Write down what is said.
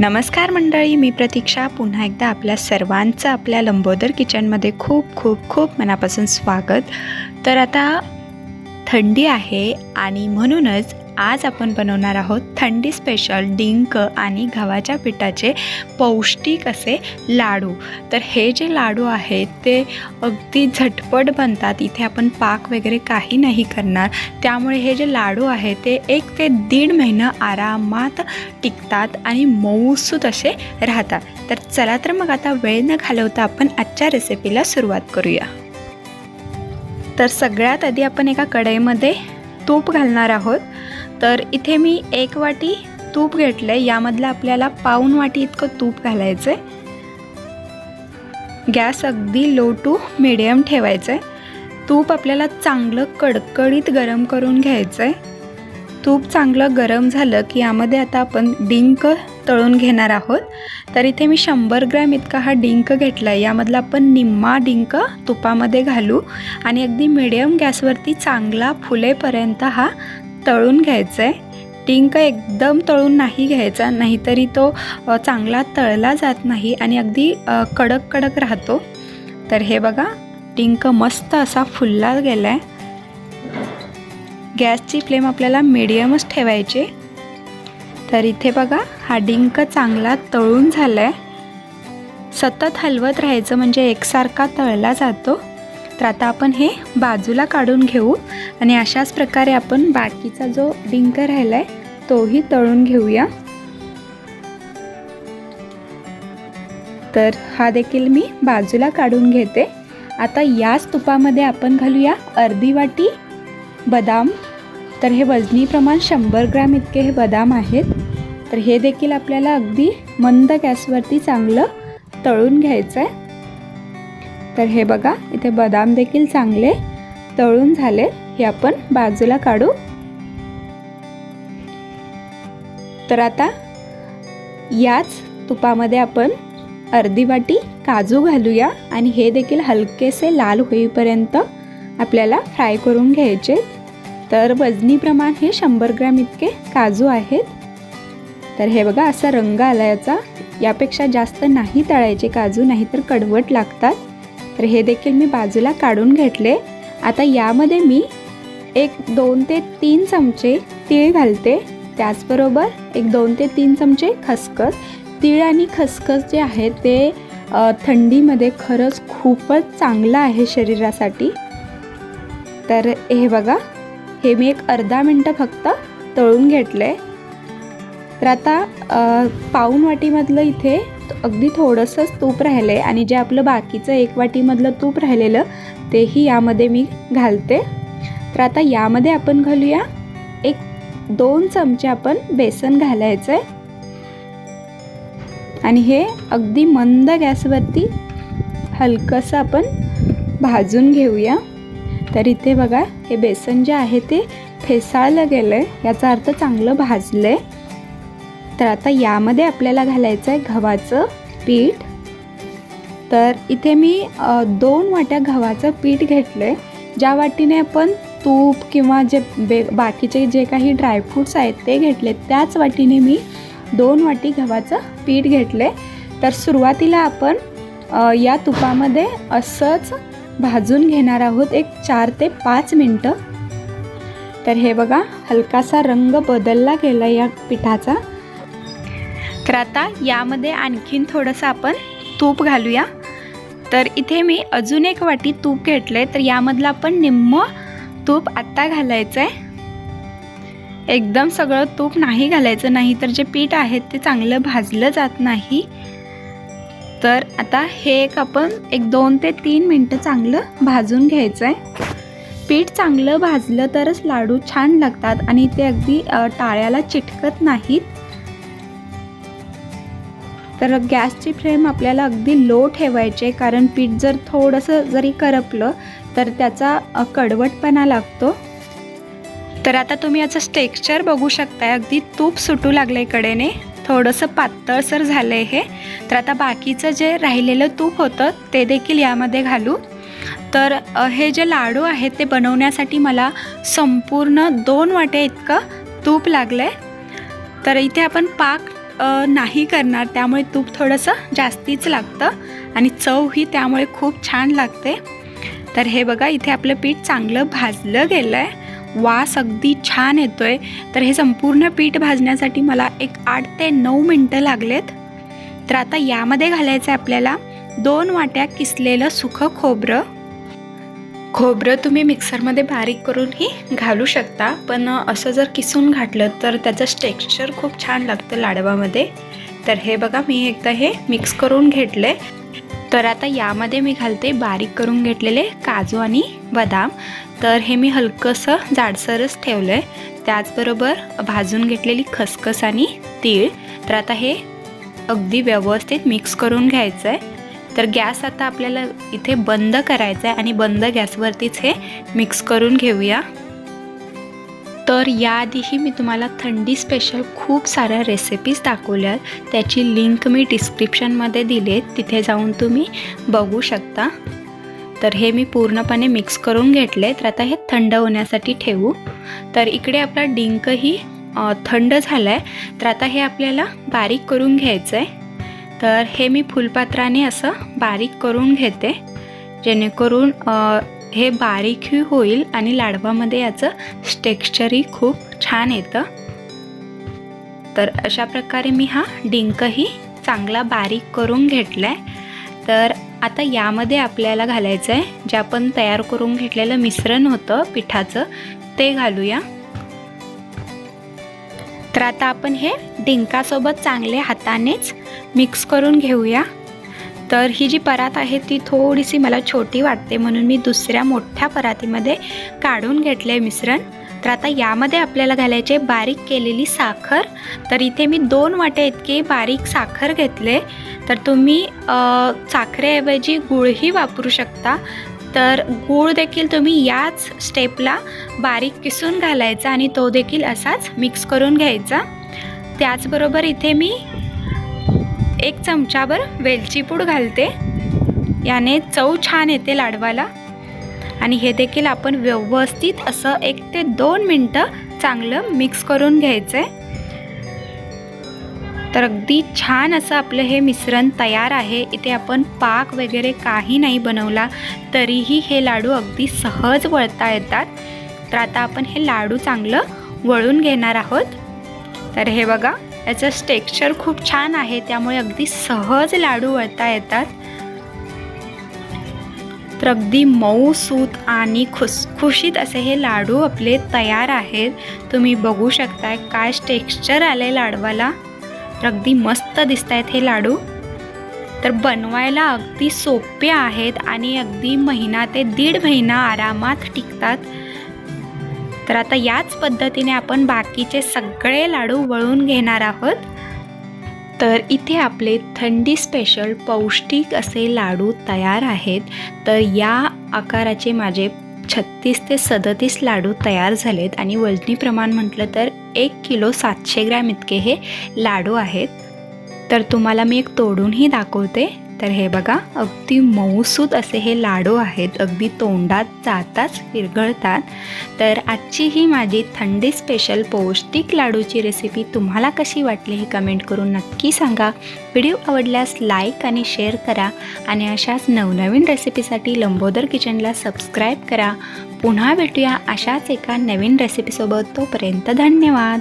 नमस्कार मंडळी मी प्रतीक्षा. पुन्हा एकदा आपल्या सर्वांचं आपल्या लंबोदर किचनमध्ये खूप खूप खूप मनापासून स्वागत. तर आता थंडी आहे आणि म्हणूनच आज आपण बनवणार आहोत थंडी स्पेशल डिंक आणि गव्हाच्या पिठाचे पौष्टिक असे लाडू. तर हे जे लाडू आहेत ते अगदी झटपट बनतात. इथे आपण पाक वगैरे काही नाही करणार. त्यामुळे हे जे लाडू आहे ते एक ते दीड महिना आरामात टिकतात आणि मऊसूत असे राहतात. तर चला तर मग आता वेळ न घालवता आपण आजच्या रेसिपीला सुरुवात करूया. तर सगळ्यात आधी आपण एका कढईमध्ये तूप घालणार आहोत. तर इथे मी एक वाटी तूप घेतलं आहे यामधलं आपल्याला पाऊन वाटी इतकं तूप घालायचं आहे गॅस अगदी लो टू मिडियम ठेवायचं आहे तूप आपल्याला चांगलं कडकडीत गरम करून घ्यायचं आहे तूप चांगलं गरम झालं की यामध्ये आता आपण डिंक तळून घेणार आहोत. तर इथे मी शंभर ग्रॅम इतका हा डिंक घेतला आहे यामधला आपण निम्मा डिंक तुपामध्ये घालू. आणि अगदी मिडियम गॅसवरती चांगला फुलेपर्यंत हा तळून घ्यायचं आहे डिंक एकदम तळून नाही घ्यायचा नाहीतरी तो चांगला तळला जात नाही आणि अगदी कडक कडक राहतो. तर हे बघा डिंक मस्त असा फुलला गेला आहे गॅसची फ्लेम आपल्याला मिडियमच ठेवायची. तर इथे बघा हा डिंक चांगला तळून झाला आहे सतत हलवत राहायचं म्हणजे एकसारखा तळला जातो. तर आता आपण हे बाजूला काढून घेऊ आणि अशाच प्रकारे आपण बाकीचा जो डिंक राहिला आहे तोही तळून घेऊया. तर हा देखील मी बाजूला काढून घेते. आता याच तुपामध्ये आपण घालूया अर्धी वाटी बदाम. तर हे वजनी प्रमाण शंभर ग्रॅम इतके हे बदाम आहेत. तर हे देखील आपल्याला अगदी मंद गॅसवरती चांगलं तळून घ्यायचं आहे तर हे बघा इथे बदाम देखील चांगले तळून झाले. हे आपण बाजूला काढू. तर आता याच तुपामध्ये आपण अर्धी वाटी काजू घालूया आणि हे देखील हलकेसे लाल होईपर्यंत आपल्याला फ्राय करून घ्यायचे. तर वजनी प्रमाण हे शंभर ग्रॅम इतके काजू आहेत. तर हे बघा असा रंग आला याचा. यापेक्षा जास्त नाही तळायचे काजू नाहीतर कडवट लागतात. तर हे देखील मी बाजूला काढून घेतले. आता यामध्ये मी एक दोन ते तीन चमचे तीळ घालते. त्याचबरोबर एक दोन ते तीन चमचे खसखस. तीळ आणि खसखस जे आहे ते थंडीमध्ये खरंच खूपच चांगलं आहे शरीरासाठी. तर हे बघा हे मी एक अर्धा मिनटं फक्त तळून घेतलं. आहे तर आता अ, पाऊण वाटीमधलं इथे अगदी थोडंसंच तूप राहिलं आहे आणि जे आपलं बाकीचं एक वाटीमधलं तूप राहिलेलं तेही यामध्ये मी घालते. तर आता यामध्ये आपण घालूया एक दोन चमचे आपण बेसन घालायचं आहे आणि हे अगदी मंद गॅसवरती हलकंसं आपण भाजून घेऊया. तर इथे बघा हे बेसन जे आहे ते फेसाळलं गेलं आहे याचा अर्थ चांगलं भाजलं आहे तर आता यामध्ये आपल्याला घालायचं आहे गव्हाचं पीठ. तर इथे मी दोन वाट्या गव्हाचं पीठ घेतलं आहे ज्या वाटीने आपण तूप किंवा जे बे बाकीचे जे काही ड्रायफ्रूट्स आहेत ते घेतले त्याच वाटीने मी दोन वाटी गव्हाचं पीठ घेतले तर सुरुवातीला आपण या तुपामध्ये असंच भाजून घेणार आहोत एक चार ते पाच मिनटं. तर हे बघा हलकासा रंग बदलला गेला या पिठाचा. तर आता यामध्ये आणखीन थोडंसं आपण तूप घालूया. तर इथे मी अजून एक वाटी तूप घेतलं आहे तर यामधलं आपण निम्म तूप आत्ता घालायचं आहे एकदम सगळं तूप नाही घालायचं नाही तर जे पीठ आहे ते चांगलं भाजलं जात नाही. तर आता हे एक आपण एक दोन ते तीन मिनटं चांगलं भाजून घ्यायचं आहे पीठ चांगलं भाजलं तरच लाडू छान लागतात आणि ते अगदी टाळ्याला चिटकत नाहीत. तर गॅसची फ्लेम आपल्याला अगदी लो ठेवायचे कारण पीठ जर थोडंसं जरी करपलं तर त्याचा कडवटपणा लागतो. तर आता तुम्ही याचं टेक्स्चर बघू शकताय अगदी तूप सुटू लागलं कडेने. थोडंसं पातळसर झालं आहे हे. तर आता बाकीचं जे राहिलेलं तूप होतं ते देखील यामध्ये घालू. तर हे जे लाडू आहेत ते बनवण्यासाठी मला संपूर्ण दोन वाटे इतकं तूप लागलं आहे तर इथे आपण पाक नाही करणार त्यामुळे तूप थोडंसं जास्तीच लागतं आणि चवही त्यामुळे खूप छान लागते. तर हे बघा इथे आपलं पीठ चांगलं भाजलं गेलं आहे वास अगदी छान येतो आहे तर हे संपूर्ण पीठ भाजण्यासाठी मला एक आठ ते नऊ मिनटं लागलेत. तर आता यामध्ये घालायचं आहे आपल्याला दोन वाट्या किसलेलं सुखं खोबरं. खोबरं तुम्ही मिक्सरमध्ये बारीक करूनही घालू शकता पण असं जर किसून घातलं तर त्याचं टेक्स्चर खूप छान लागतं लाडवामध्ये. तर हे बघा मी एकदा हे मिक्स करून घेतले. तर आता यामध्ये मी घालते बारीक करून घेतलेले काजू आणि बदाम. तर हे मी हलकंसं जाडसरच ठेवलं आहे त्याचबरोबर भाजून घेतलेली खसखस आणि तीळ. तर आता हे अगदी व्यवस्थित मिक्स करून घ्यायचं आहे तर गॅस आता आपल्याला इथे बंद करायचा आहे आणि बंद गॅसवरतीच हे मिक्स करून घेऊया. तर याआधीही मी तुम्हाला थंडी स्पेशल खूप साऱ्या रेसिपीज दाखवल्या त्याची लिंक मी डिस्क्रिप्शनमध्ये दिले तिथे जाऊन तुम्ही बघू शकता. तर हे मी पूर्णपणे मिक्स करून घेतले तर आता हे थंड होण्यासाठी ठेवू. तर इकडे आपला डिंकही थंड झाला आहे तर आता हे आपल्याला बारीक करून घ्यायचं आहे तर हे मी फुलपात्राने असं बारीक करून घेते. जेणेकरून हे बारीकही होईल आणि लाडवामध्ये याचं टेक्स्चरही खूप छान येतं. तर अशा प्रकारे मी हा डिंकही चांगला बारीक करून घेतला आहे तर आता यामध्ये आपल्याला घालायचं आहे जे आपण तयार करून घेतलेलं मिश्रण होतं पिठाचं ते घालूया. तर आता आपण हे डिंकासोबत चांगले हातानेच मिक्स करून घेऊया. तर ही जी परात आहे ती थोडीशी मला छोटी वाटते म्हणून मी दुसऱ्या मोठ्या परातीमध्ये काढून घेतले मिश्रण. तर आता यामध्ये आपल्याला घालायचे बारीक केलेली साखर. तर इथे मी दोन वाट्या इतके बारीक साखर घेतले. तर तुम्ही साखरेऐवजी गुळही वापरू शकता. तर गूळ देखील तुम्ही याच स्टेपला बारीक किसून घालायचा आणि तो देखील असाच मिक्स करून घ्यायचा. त्याचबरोबर इथे मी एक चमचाभर वेलची पूड घालते. याने चव छान येते लाडवाला. आणि हे देखील आपण व्यवस्थित असं एक ते दोन मिनटं चांगलं मिक्स करून घ्यायचं आहे तर अगदी छान असं आपलं हे मिश्रण तयार आहे. इथे आपण पाक वगैरे काही नाही बनवला तरीही हे लाडू अगदी सहज वळता येतात. तर आता आपण हे लाडू चांगलं वळून घेणार आहोत. तर हे बघा याचं टेक्स्चर खूप छान आहे त्यामुळे अगदी सहज लाडू वळता येतात. तर अगदी मऊ सूत आणि खुसखुशीत असे हे लाडू आपले तयार आहेत. तुम्ही बघू शकताय काय टेक्स्चर आलं आहे लाडवाला. अगदी मस्त दिसत आहेत हे लाडू. तर बनवायला अगदी सोपे आहेत आणि अगदी महिना ते दीड महिना आरामात टिकतात. तर आता याच पद्धतीने आपण बाकीचे सगळे लाडू वळून घेणार आहोत. तर इथे आपले थंडी स्पेशल पौष्टिक असे लाडू तयार आहेत. तर या आकाराचे माझे छत्तीस ते सदतीस लाडू तयार झालेत आणि वजनी प्रमाण म्हटलं तर एक किलो सातशे ग्रॅम इतके हे लाडू आहेत. तर तुम्हाला मी एक तोडूनही दाखवते. तर हे बघा अगदी मऊसूत असे हे लाडू आहेत. अगदी तोंडात जाताच विरघळतात. तर आजची ही माझी थंडी स्पेशल पौष्टिक लाडूची रेसिपी तुम्हाला कशी वाटली हे कमेंट करून नक्की सांगा. व्हिडिओ आवडल्यास लाईक आणि शेअर करा आणि अशाच नवनवीन रेसिपीसाठी लंबोदर किचनला सबस्क्राईब करा. पुन्हा भेटूया अशाच एका नवीन रेसिपीसोबत तोपर्यंत धन्यवाद.